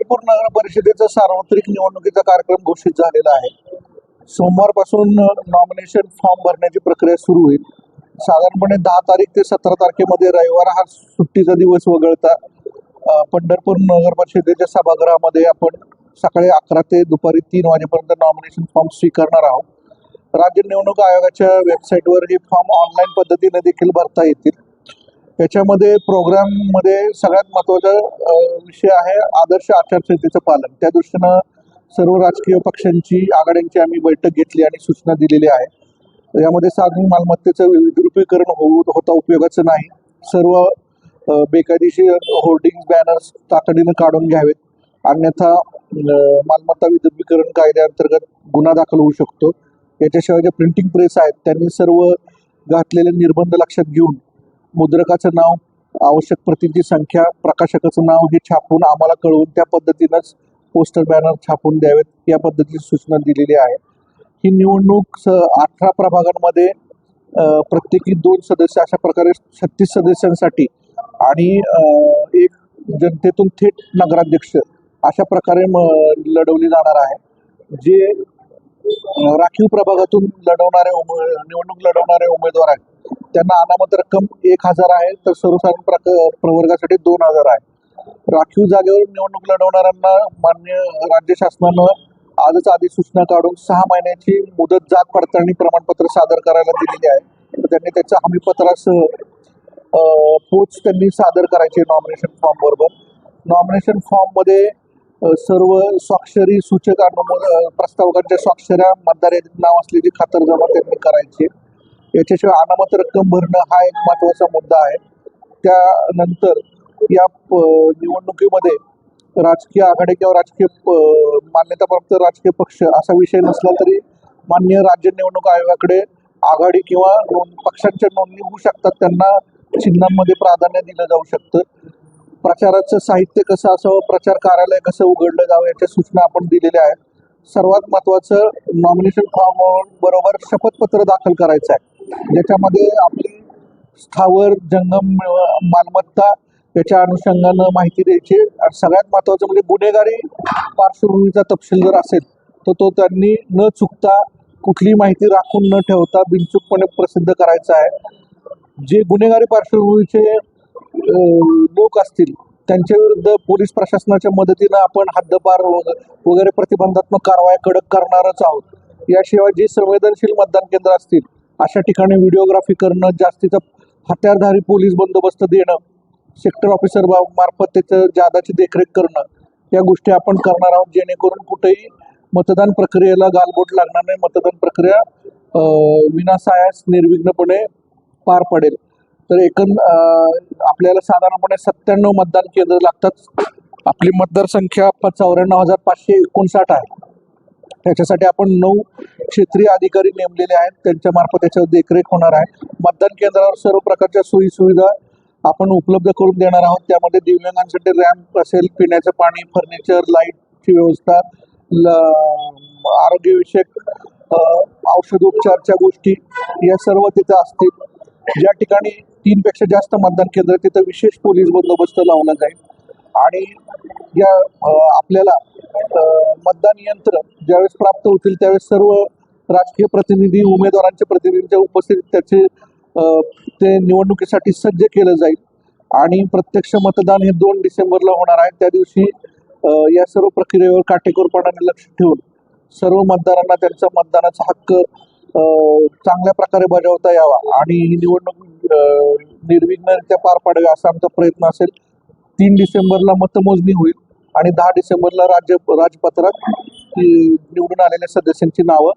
पंढरपूर नगर परिषदेचा सार्वत्रिक निवडणुकीचा कार्यक्रम घोषित झालेला आहे. सोमवारपासून नॉमिनेशन फॉर्म भरण्याची प्रक्रिया सुरू होईल. साधारणपणे दहा तारीख ते सतरा तारखेमध्ये रविवार हा सुट्टीचा दिवस वगळता पंढरपूर नगर परिषदेच्या सभागृहामध्ये आपण सकाळी अकरा ते दुपारी तीन वाजेपर्यंत नॉमिनेशन फॉर्म स्वीकारणार आहोत. राज्य निवडणूक आयोगाच्या वेबसाईटवर हे फॉर्म ऑनलाईन पद्धतीने देखील भरता येतील. याच्यामध्ये प्रोग्राममध्ये सगळ्यात महत्त्वाचा विषय आहे आदर्श आचारसंहितेचं पालन. त्या दृष्टीनं सर्व राजकीय पक्षांची आघाड्यांची आम्ही बैठक घेतली आणि सूचना दिलेली आहे. यामध्ये सार्वजनिक मालमत्तेचं विद्रुपीकरण होऊ होता उपयोगाचं नाही. सर्व बेकायदेशीर होर्डिंग बॅनर्स तातडीनं काढून घ्यावेत. अन्यथा मालमत्ता विद्रुपीकरण कायद्याअंतर्गत गुन्हा दाखल होऊ शकतो. याच्याशिवाय ज्या प्रिंटिंग प्रेस आहेत त्यांनी सर्व घातलेले निर्बंध लक्षात घेऊन मुद्रकाचं नाव आवश्यक प्रतींची संख्या प्रकाशकाचं नाव हे छापून आम्हाला कळवून त्या पद्धतीनंच पोस्टर बॅनर छापून द्यावेत या पद्धतीची सूचना दिलेली आहे. ही निवडणूक स अठरा प्रभागांमध्ये प्रत्येकी दोन सदस्य अशा प्रकारे छत्तीस सदस्यांसाठी आणि एक जनतेतून थेट नगराध्यक्ष अशा प्रकारे म लढवली जाणार आहे. जे राखीव प्रभागातून लढवणारे उमे निवडणूक लढवणारे उमेदवार आहेत. त्यांना अनामत रक्कम एक हजार आहे तर सर्वसाधारण प्रक प्रवर्गासाठी दोन हजार आहे. राखीव जागेवर निवडणूक लढवणाऱ्यांना मान्य राज्य शासनानं आजच अधिसूचना काढून सहा महिन्याची मुदत जात पडताळणी प्रमाणपत्र सादर करायला दिलेली आहे. त्यांनी त्याच्या हमीपत्रासह पोच त्यांनी सादर करायचे नॉमिनेशन फॉर्म बरोबर. नॉमिनेशन फॉर्ममध्ये सर्व स्वाक्षरी सूचक अनुमोद प्रस्तावकांच्या स्वाक्षऱ्या मतदार यादीत नाव असल्याची खातरजमा त्यांनी करायची. याच्याशिवाय अनामत रक्कम भरणं हा एक महत्त्वाचा मुद्दा आहे. त्यानंतर या निवडणुकीमध्ये राजकीय आघाडी किंवा राजकीय मान्यताप्राप्त राजकीय पक्ष असा विषय नसला तरी मान्य राज्य निवडणूक आयोगाकडे आघाडी किंवा नोंद पक्षांच्या नोंदणी होऊ शकतात. त्यांना चिन्हांमध्ये प्राधान्य दिलं जाऊ शकतं. प्रचाराचं साहित्य कसं असावं प्रचार कार्यालय कसं उघडलं जावं याच्या सूचना आपण दिलेल्या आहेत. सर्वात महत्त्वाचं नॉमिनेशन फॉर्म बरोबर शपथपत्र दाखल करायचं आहे. ज्याच्यामध्ये आपली स्थावर जंगम मालमत्ता त्याच्या अनुषंगानं माहिती द्यायची आणि सगळ्यात महत्त्वाचं म्हणजे गुन्हेगारी पार्श्वभूमीचा तपशील जर असेल तर तो त्यांनी न चुकता कुठली माहिती राखून न ठेवता बिनचूकपणे प्रसिद्ध करायचा आहे. जे गुन्हेगारी पार्श्वभूमीचे लोक असतील त्यांच्या विरुद्ध पोलीस प्रशासनाच्या मदतीनं आपण हद्दपार वगैरे प्रतिबंधात्मक कारवाया कडक करणारच आहोत. याशिवाय जे संवेदनशील मतदान केंद्र असतील अशा ठिकाणी व्हिडिओग्राफी करणं जास्तीचा हत्यारधारी पोलीस बंदोबस्त देणं सेक्टर ऑफिसर मार्फत त्याचं जादाची देखरेख करणं या गोष्टी आपण करणार आहोत. जेणेकरून कुठेही मतदान प्रक्रियेला गालबोट लागणार नाही. मतदान प्रक्रिया विनासायास निर्विघ्नपणे पार पडेल. तर एकंद आपल्याला साधारणपणे सत्त्याण्णव मतदान केंद्र लागतात. आपली मतदारसंख्या प- चौऱ्याण्णव हजार पाचशे एकोणसाठ आहे. त्याच्यासाठी आपण नऊ क्षेत्रीय अधिकारी नेमलेले आहेत. त्यांच्या मार्फत त्याच्यावर देखरेख होणार आहे. मतदान केंद्रावर सर्व प्रकारच्या सोयी सुविधा आपण उपलब्ध करून देणार आहोत. त्यामध्ये दिव्यांगांसाठी रॅम्प असेल पिण्याचं पाणी फर्निचर लाईटची व्यवस्था ल आरोग्यविषयक औषधोपचारच्या गोष्टी या सर्व तिथं असतील. ज्या ठिकाणी तीनपेक्षा जास्त मतदान केंद्र तिथं विशेष पोलीस बंदोबस्त लावला जाईल. आणि या आपल्याला मतदान यंत्र ज्यावेळेस प्राप्त होतील त्यावेळेस सर्व राजकीय प्रतिनिधी उमेदवारांच्या प्रतिनिधींच्या उपस्थितीत त्याचे ते निवडणुकीसाठी सज्ज केलं जाईल. आणि प्रत्यक्ष मतदान हे दोन डिसेंबरला होणार आहे. त्या दिवशी या सर्व प्रक्रियेवर काटेकोरपणाने लक्ष ठेवून सर्व मतदारांना त्यांचा मतदानाचा हक्क चांगल्या प्रकारे बजावता यावा. आणि ही निवडणूक निर्विघ्नरित्या पार पाडावी असा आमचा प्रयत्न असेल. तीन डिसेंबरला मतमोजणी होईल आणि दहा डिसेंबरला राज्य राजपत्रात निवडून आलेल्या सदस्यांची नावं